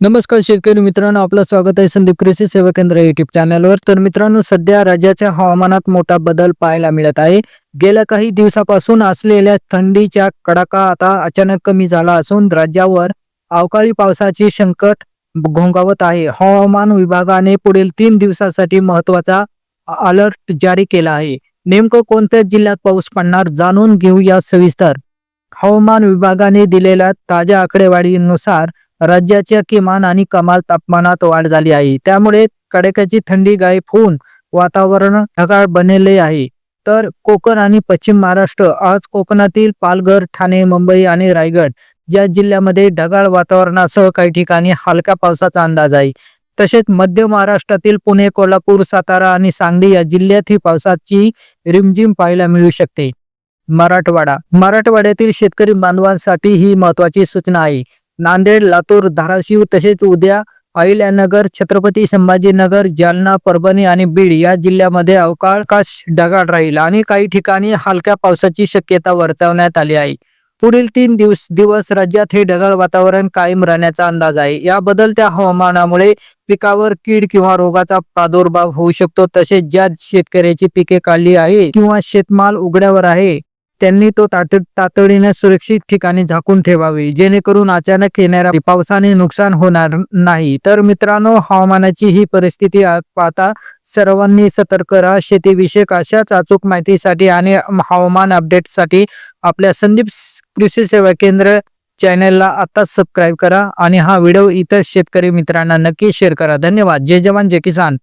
नमस्कार शेतकरी मित्रांनो आपलं स्वागत आहे संदीप कृषी सेवा केंद्र युट्यूब चॅनलवर तर मित्रांनो सध्या राज्याच्या हवामानात मोठा बदल पाहायला मिळत आहे. गेल्या काही दिवसापासून असलेल्या थंडीच्या कडाका आता अचानक कमी झाला असून राज्यावर अवकाळी पावसाचे संकट घोंगावत आहे. हवामान विभागाने पुढील तीन दिवसासाठी महत्त्वाचा अलर्ट जारी केला आहे. नेमकं कोणत्या जिल्ह्यात पाऊस पडणार जाणून घेऊया सविस्तर. हवामान विभागाने दिलेल्या ताज्या आकडेवारीनुसार राज्याच्या किमान आणि कमाल तापमानात वाढ झाली आहे. त्यामुळे कडाक्याची थंडी गायब होऊन वातावरण ढगाळ बनले आहे. तर कोकण आणि पश्चिम महाराष्ट्र आज कोकणातील पालघर ठाणे मुंबई आणि रायगड या जिल्ह्यामध्ये ढगाळ वातावरणासह काही ठिकाणी हलक्या पावसाचा अंदाज आहे. तसेच मध्य महाराष्ट्रातील पुणे कोल्हापूर सातारा आणि सांगली या जिल्ह्यातही पावसाची रिमझिम पाहायला मिळू शकते. मराठवाडा मराठवाड्यातील शेतकरी बांधवांसाठी ही महत्वाची सूचना आहे. नांदेड लातूर धाराशिव तसेच उद्या अहिल्यानगर छत्रपती संभाजीनगर जालना परभणी आणि बीड या जिल्ह्यामध्ये अवकाश ढगाळ राहील आणि काही ठिकाणी हलक्या पावसाची शक्यता वर्तवण्यात आली आहे. पुढील तीन दिवस दिवस राज्यात हे ढगाळ वातावरण कायम राहण्याचा अंदाज आहे. या बदलत्या हवामानामुळे पिकावर कीड किंवा रोगाचा प्रादुर्भाव होऊ शकतो. तसेच ज्या शेतकऱ्याची पिके काढली आहे किंवा शेतमाल उघड्यावर आहे त्यांनी तो तातडीने सुरक्षित ठिकाणी झाकून ठेवावे. जेणेकरून अचानक येणाऱ्या पावसाने नुकसान होणार नाही. तर मित्रांनो हवामानाची ही परिस्थिती पाहता सर्वांनी सतर्क राहा. शेतीविषयक अशाच अचूक माहितीसाठी आणि हवामान अपडेटसाठी आपल्या संदीप कृषी सेवा केंद्र चॅनलला आताच सबस्क्राईब करा आणि हा व्हिडिओ इतर शेतकरी मित्रांना नक्की शेअर करा. धन्यवाद. जय जवान जय किसान.